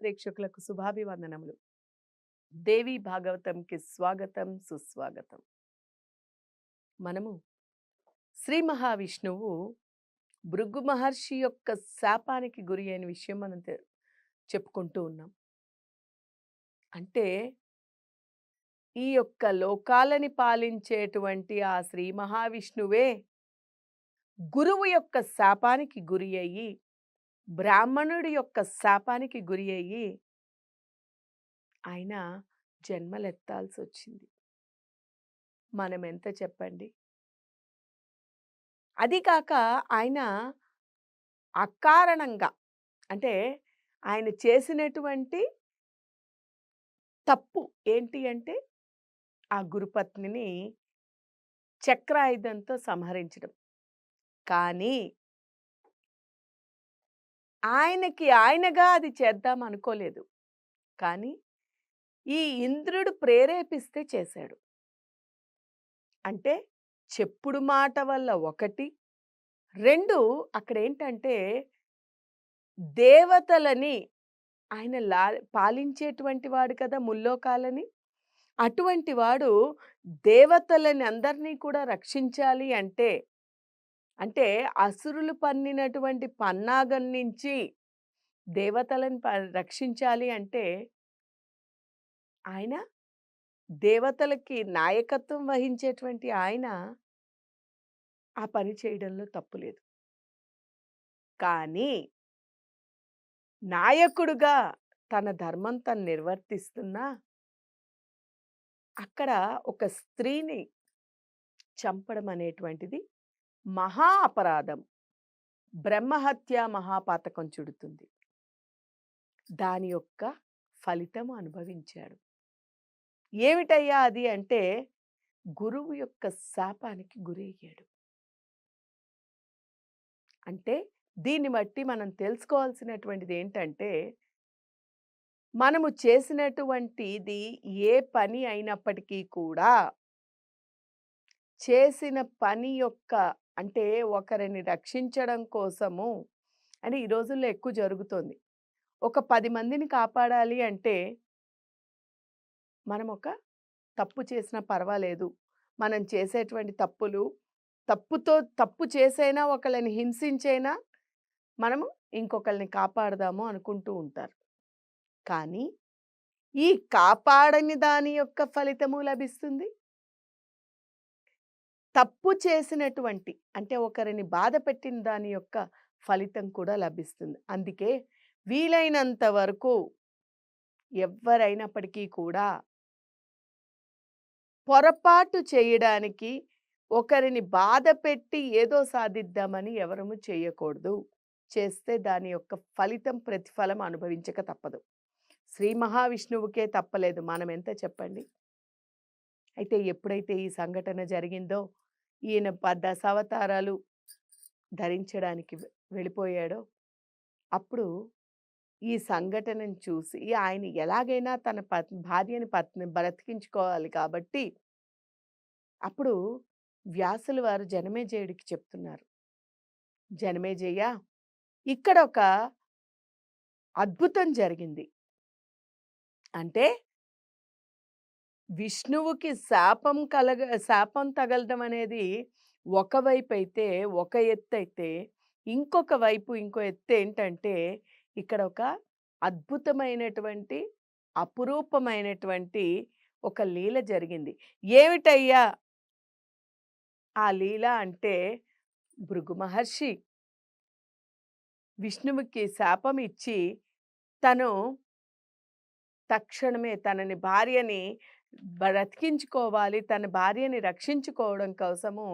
ప్రేక్షకులకు శుభాభివందనములు. దేవి భాగవతంకి స్వాగతం సుస్వాగతం. మనము శ్రీ మహావిష్ణువు భృగు మహర్షి యొక్క శాపానికి గురి అయిన విషయం మనం చెప్పుకుంటూ ఉన్నాం. అంటే ఈ యొక్క లోకాలని పాలించేటువంటి ఆ శ్రీ మహావిష్ణువే గురువు యొక్క శాపానికి గురి అయ్యి బ్రాహ్మణుడి యొక్క శాపానికి గురి అయ్యి ఆయన జన్మలెత్తాల్సి వచ్చింది మనం ఎంత చెప్పండి? అది కాక ఆయన అకారణంగా అంటే ఆయన చేసినటువంటి తప్పు ఏంటి అంటే ఆ గురుపత్నిని చక్రాయుధంతో సంహరించడం. కానీ ఆయనకి ఆయనగా అది చేద్దాం అనుకోలేదు. కానీ ఈ ఇంద్రుడు ప్రేరేపిస్తే చేశాడు. అంటే చెప్పుడు మాట వల్ల ఒకటి రెండు అక్కడ ఏంటంటే దేవతలని ఆయన లా పాలించేటువంటి వాడు కదా ముల్లోకాలని. అటువంటి వాడు దేవతలని అందరినీ కూడా రక్షించాలి అంటే అంటే అసురులు పన్నినటువంటి పన్నాగం నుంచి దేవతలను ప- రక్షించాలి అంటే ఆయన దేవతలకి నాయకత్వం వహించేటువంటి ఆయన ఆ పని చేయడంలో తప్పు లేదు. కానీ నాయకుడుగా తన ధర్మం తను నిర్వర్తిస్తున్నా అక్కడ ఒక స్త్రీని చంపడం అనేటువంటిది మహా అపరాధం. బ్రహ్మహత్య మహాపాతకం చుడుతుంది. దాని యొక్క ఫలితం అనుభవించాడు. ఏమిటయ్యా అది అంటే గురువు యొక్క శాపానికి గురయ్యాడు. అంటే దీన్ని బట్టి మనం తెలుసుకోవాల్సినటువంటిది ఏంటంటే మనము చేసినటువంటిది ఏ పని అయినప్పటికీ కూడా చేసిన పని యొక్క అంటే ఒకరిని రక్షించడం కోసము అని ఈ రోజుల్లో ఎక్కువ జరుగుతోంది. ఒక పది మందిని కాపాడాలి అంటే మనం ఒక తప్పు చేసినా పర్వాలేదు. మనం చేసేటువంటి తప్పులు తప్పుతో తప్పు చేసైనా ఒకళ్ళని హింసించైనా మనము ఇంకొకరిని కాపాడదాము అనుకుంటూ ఉంటారు. కానీ ఈ కాపాడని దాని యొక్క ఫలితము లభిస్తుంది? తప్పు చేసినటువంటి అంటే ఒకరిని బాధ పెట్టిన దాని యొక్క ఫలితం కూడా లభిస్తుంది. అందుకే వీలైనంత వరకు ఎవరైనప్పటికీ కూడా పొరపాటు చేయడానికి ఒకరిని బాధ పెట్టి ఏదో సాధిద్దామని ఎవరము చేయకూడదు. చేస్తే దాని యొక్క ఫలితం ప్రతిఫలం అనుభవించక తప్పదు. శ్రీ మహావిష్ణువుకే తప్పలేదు. మనం ఎంత చెప్పండి? అయితే ఎప్పుడైతే ఈ సంఘటన జరిగిందో ఈయన ప- దశావతారాలు ధరించడానికి వెళ్ళిపోయాడో అప్పుడు ఈ సంఘటనను చూసి ఆయన ఎలాగైనా తన పత్ భార్యని పత్ని బ్రతికించుకోవాలి కాబట్టి అప్పుడు వ్యాసుల వారు జనమేజయుడికి చెప్తున్నారు. జనమేజయ ఇక్కడ ఒక అద్భుతం జరిగింది. అంటే విష్ణువుకి శాపం కలగ శాపం తగలడం అనేది ఒకవైపు అయితే ఒక ఎత్తు అయితే ఇంకొక వైపు ఇంకో ఎత్తు ఏంటంటే ఇక్కడ ఒక అద్భుతమైనటువంటి అపురూపమైనటువంటి ఒక లీల జరిగింది. ఏమిటయ్యా? ఆ లీల అంటే భృగు మహర్షి విష్ణువుకి శాపం ఇచ్చి తను తక్షణమే తనని భార్యని బ్రతికించుకోవాలి తన భార్యని రక్షించుకోవడం కోసము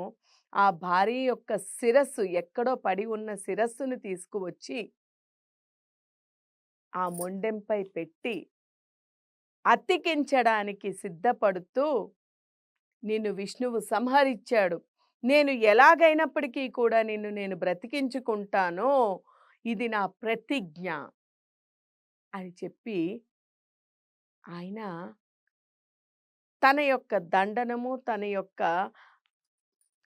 ఆ భార్య యొక్క శిరస్సు ఎక్కడో పడి ఉన్న శిరస్సును తీసుకువచ్చి ఆ మొండెంపై పెట్టి అతికించడానికి సిద్ధపడుతూ నిన్ను విష్ణువు సంహరించాడు. నేను ఎలాగైనప్పటికీ కూడా నిన్ను నేను బ్రతికించుకుంటాను ఇది నా ప్రతిజ్ఞ అని చెప్పి ఆయన తన యొక్క దండనము తన యొక్క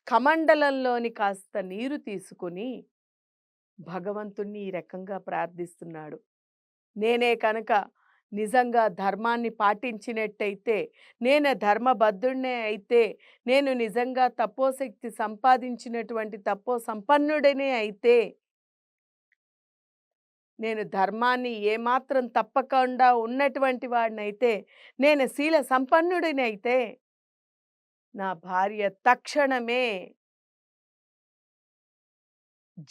కమండలంలోని కాస్త నీరు తీసుకుని భగవంతుణ్ణి ఈ రకంగా ప్రార్థిస్తున్నాడు. నేనే కనుక నిజంగా ధర్మాన్ని పాటించినట్టయితే నేను ధర్మబద్ధుడినే అయితే నేను నిజంగా తపోశక్తి సంపాదించినటువంటి తపో సంపన్నుడనే అయితే నేను ధర్మాన్ని ఏమాత్రం తప్పకుండా ఉన్నటువంటి వాడినైతే నేను శీల సంపన్నుడినైతే నా భార్య తక్షణమే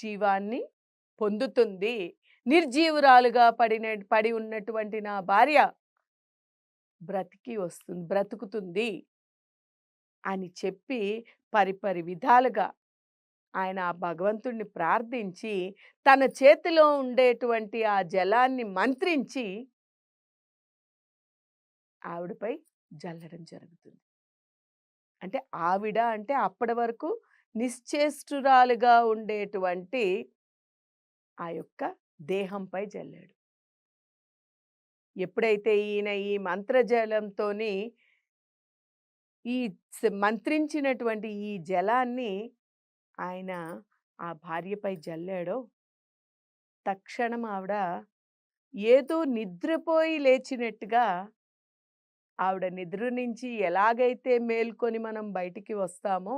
జీవాన్ని పొందుతుంది. నిర్జీవురాలుగా పడిన పడి ఉన్నటువంటి నా భార్య బ్రతికి వస్తుంది బ్రతుకుతుంది అని చెప్పి పరిపరి విధాలుగా ఆయన ఆ భగవంతుణ్ణి ప్రార్థించి తన చేతిలో ఉండేటువంటి ఆ జలాన్ని మంత్రించి ఆవిడపై జల్లడం జరుగుతుంది. అంటే ఆవిడ అంటే అప్పటి వరకు నిశ్చేష్టురాలుగా ఉండేటువంటి ఆ యొక్క దేహంపై జల్లాడు. ఎప్పుడైతే ఈయన ఈ మంత్రజలంతోని ఈ మంత్రించినటువంటి ఈ జలాన్ని ఆయన ఆ భార్యపై జల్లాడో తక్షణం ఆవిడ ఏదో నిద్రపోయి లేచినట్టుగా ఆవిడ నిద్ర నుంచి ఎలాగైతే మేల్కొని మనం బయటికి వస్తామో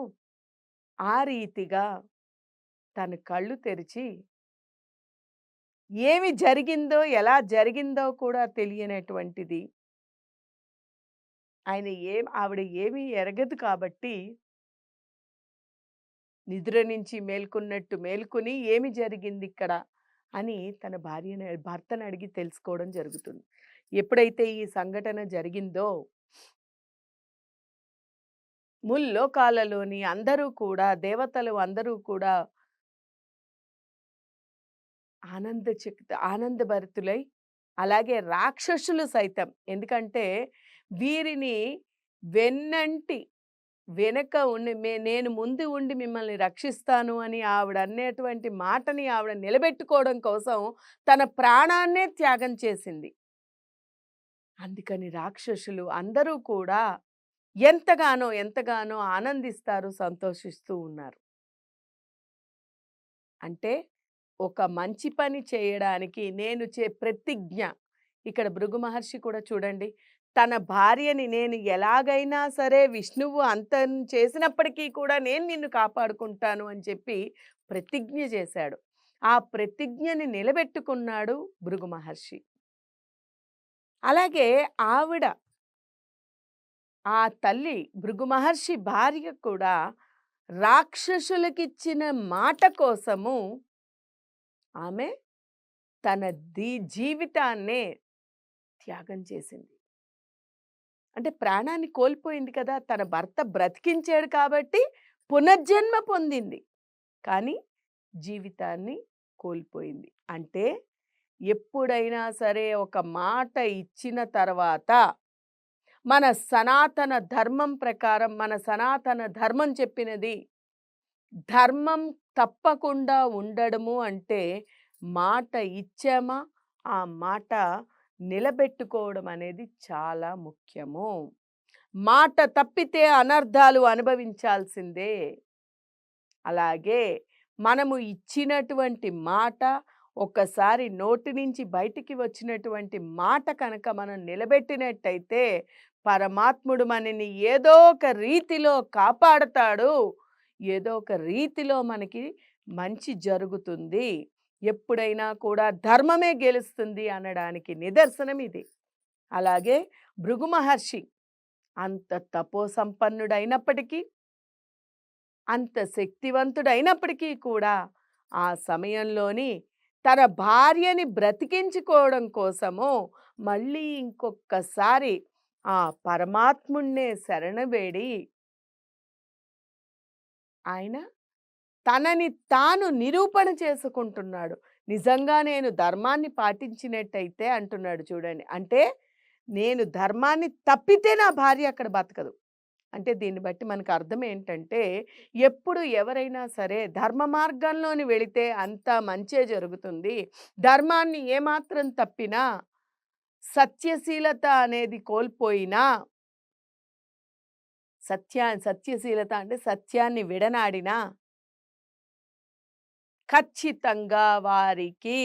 ఆ రీతిగా తన కళ్ళు తెరిచి ఏమి జరిగిందో ఎలా జరిగిందో కూడా తెలియనటువంటిది. ఆయన ఏం ఆవిడ ఏమీ ఎరగదు కాబట్టి నిద్ర నుంచి మేల్కొన్నట్టు మేల్కొని ఏమి జరిగింది ఇక్కడ అని తన భార్యను భర్తను అడిగి తెలుసుకోవడం జరుగుతుంది. ఎప్పుడైతే ఈ సంఘటన జరిగిందో ముల్లోకాలలోని అందరూ కూడా దేవతలు అందరూ కూడా ఆనంద ఆనందభరితులై అలాగే రాక్షసులు సైతం. ఎందుకంటే వీరిని వెన్నంటి వెనక ఉండి మే నేను ముందు ఉండి మిమ్మల్ని రక్షిస్తాను అని ఆవిడ అనేటువంటి మాటని ఆవిడ నిలబెట్టుకోవడం కోసం తన ప్రాణాన్నే త్యాగం చేసింది. అందుకని రాక్షసులు అందరూ కూడా ఎంతగానో ఎంతగానో ఆనందిస్తారు సంతోషిస్తూ ఉన్నారు. అంటే ఒక మంచి పని చేయడానికి నేను చే ప్రతిజ్ఞ. ఇక్కడ భృగు మహర్షి కూడా చూడండి తన భార్యని నేను ఎలాగైనా సరే విష్ణువు అంతం చేసినప్పటికీ కూడా నేను నిన్ను కాపాడుకుంటాను అని చెప్పి ప్రతిజ్ఞ చేశాడు. ఆ ప్రతిజ్ఞని నిలబెట్టుకున్నాడు భృగు మహర్షి. అలాగే ఆవిడ ఆ తల్లి భృగు మహర్షి భార్య కూడా రాక్షసులకిచ్చిన మాట కోసము ఆమె తన దీ జీవితాన్నే త్యాగం చేసింది. అంటే ప్రాణాన్ని కోల్పోయింది కదా! తన భర్త బ్రతికించాడు కాబట్టి పునర్జన్మ పొందింది. కానీ జీవితాన్ని కోల్పోయింది. అంటే ఎప్పుడైనా సరే ఒక మాట ఇచ్చిన తర్వాత మన సనాతన ధర్మం ప్రకారం మన సనాతన ధర్మం చెప్పినది ధర్మం తప్పకుండా ఉండడము అంటే మాట ఇచ్చామా? ఆ మాట నిలబెట్టుకోవడం అనేది చాలా ముఖ్యము. మాట తప్పితే అనర్థాలు అనుభవించాల్సిందే. అలాగే మనము ఇచ్చినటువంటి మాట ఒక్కసారి నోటి నుంచి బయటికి వచ్చినటువంటి మాట కనుక మనం నిలబెట్టినట్టయితే పరమాత్ముడు మనని ఏదో ఒక రీతిలో కాపాడతాడు. ఏదో ఒక రీతిలో మనకి మంచి జరుగుతుంది. ఎప్పుడైనా కూడా ధర్మమే గెలుస్తుంది అనడానికి నిదర్శనం ఇది. అలాగే భృగు మహర్షి అంత తపో సంపన్నుడైనప్పటికీ అంత శక్తివంతుడైనప్పటికీ కూడా ఆ సమయంలోని తన భార్యని బ్రతికించుకోవడం కోసము మళ్ళీ ఇంకొక్కసారి ఆ పరమాత్ముణ్ణే శరణవేడి ఆయన తనని తాను నిరూపణ చేసుకుంటున్నాడు. నిజంగా నేను ధర్మాన్ని పాటించినట్టయితే అంటున్నాడు చూడండి. అంటే నేను ధర్మాన్ని తప్పితే నా భార్య అక్కడ బతకదు. అంటే దీన్ని బట్టి మనకు అర్థం ఏంటంటే ఎప్పుడు ఎవరైనా సరే ధర్మ మార్గంలోని వెళితే అంతా మంచే జరుగుతుంది. ధర్మాన్ని ఏమాత్రం తప్పినా సత్యశీలత అనేది కోల్పోయినా సత్యా సత్యశీలత అంటే సత్యాన్ని విడనాడినా ఖచ్చితంగా వారికి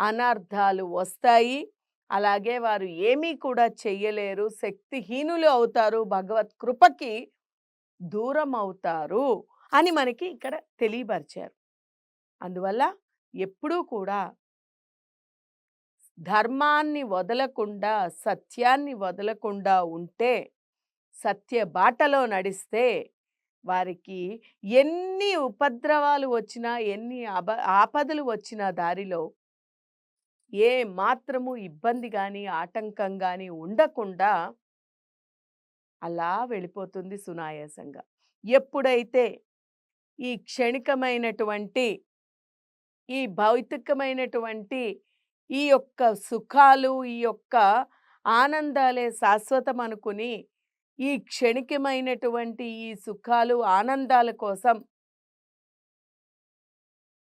అనర్థాలు వస్తాయి. అలాగే వారు ఏమీ కూడా చెయ్యలేరు. శక్తిహీనులు అవుతారు. భగవత్ కృపకి దూరం అవుతారు అని మనకి ఇక్కడ తెలియపరిచారు. అందువల్ల ఎప్పుడూ కూడా ధర్మాన్ని వదలకుండా, సత్యాన్ని వదలకుండా ఉంటే, సత్య బాటలో నడిస్తే వారికి ఎన్ని ఉపద్రవాలు వచ్చినా, ఎన్ని అబ ఆపదలు వచ్చినా దారిలో ఏ మాత్రము ఇబ్బంది కానీ ఆటంకం కానీ ఉండకుండా అలా వెళ్ళిపోతుంది సునాయాసంగా. ఎప్పుడైతే ఈ క్షణికమైనటువంటి, ఈ భౌతికమైనటువంటి ఈ యొక్క సుఖాలు, ఈ యొక్క ఆనందాలే శాశ్వతం అనుకుని ఈ క్షణికమైనటువంటి ఈ సుఖాలు, ఆనందాల కోసం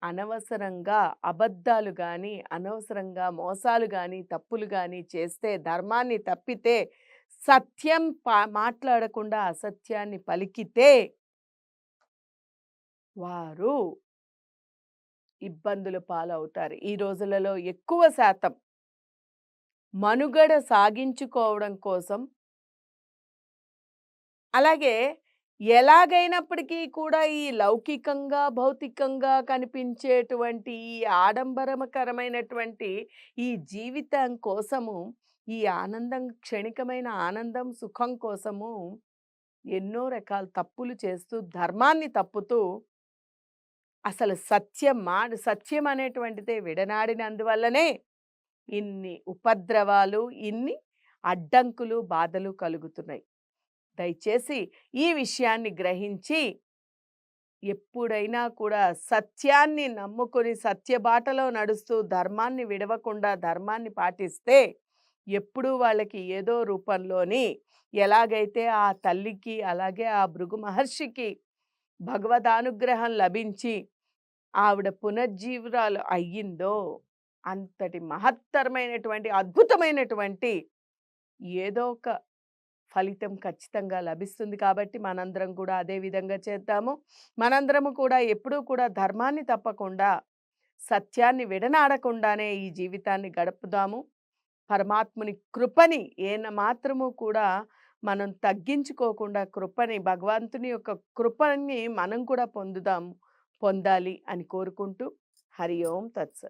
అనవసరంగా అబద్ధాలు కానీ అనవసరంగా మోసాలు కానీ తప్పులు కానీ చేస్తే, ధర్మాన్ని తప్పితే, సత్యం మాట్లాడకుండా అసత్యాన్ని పలికితే వారు ఇబ్బందుల పాలవుతారు. ఈ రోజులలో ఎక్కువ శాతం మనుగడ సాగించుకోవడం కోసం అలాగే ఎలాగైనప్పటికీ కూడా ఈ లౌకికంగా, భౌతికంగా కనిపించేటువంటి ఈ ఆడంబరకరమైనటువంటి ఈ జీవితం కోసము, ఈ ఆనందం క్షణికమైన ఆనందం, సుఖం కోసము ఎన్నో రకాల తప్పులు చేస్తూ, ధర్మాన్ని తప్పుతూ అసలు సత్యం మా సత్యం అనేటువంటిదే విడనాడినందువల్లనే ఇన్ని ఉపద్రవాలు, ఇన్ని అడ్డంకులు, బాధలు కలుగుతున్నాయి. దయచేసి ఈ విషయాన్ని గ్రహించి ఎప్పుడైనా కూడా సత్యాన్ని నమ్ముకొని సత్యబాటలో నడుస్తూ ధర్మాన్ని విడవకుండా ధర్మాన్ని పాటిస్తే ఎప్పుడూ వాళ్ళకి ఏదో రూపంలోని ఎలాగైతే ఆ తల్లికి అలాగే ఆ భృగు మహర్షికి భగవదానుగ్రహం లభించి ఆవిడ పునర్జీవురాలు అయ్యిందో అంతటి మహత్తరమైనటువంటి అద్భుతమైనటువంటి ఏదో ఒక ఫలితం ఖచ్చితంగా లభిస్తుంది కాబట్టి మనందరం కూడా అదే విధంగా చేద్దాము. మనందరము కూడా ఎప్పుడూ కూడా ధర్మాన్ని తప్పకుండా, సత్యాన్ని విడనాడకుండానే ఈ జీవితాన్ని గడుపుదాము. పరమాత్ముని కృపని ఏన మాత్రము కూడా మనం తగ్గించుకోకుండా కృపని భగవంతుని యొక్క కృపని మనం కూడా పొందుదాం పొందాలి అని కోరుకుంటూ హరి ఓం తత్సత్.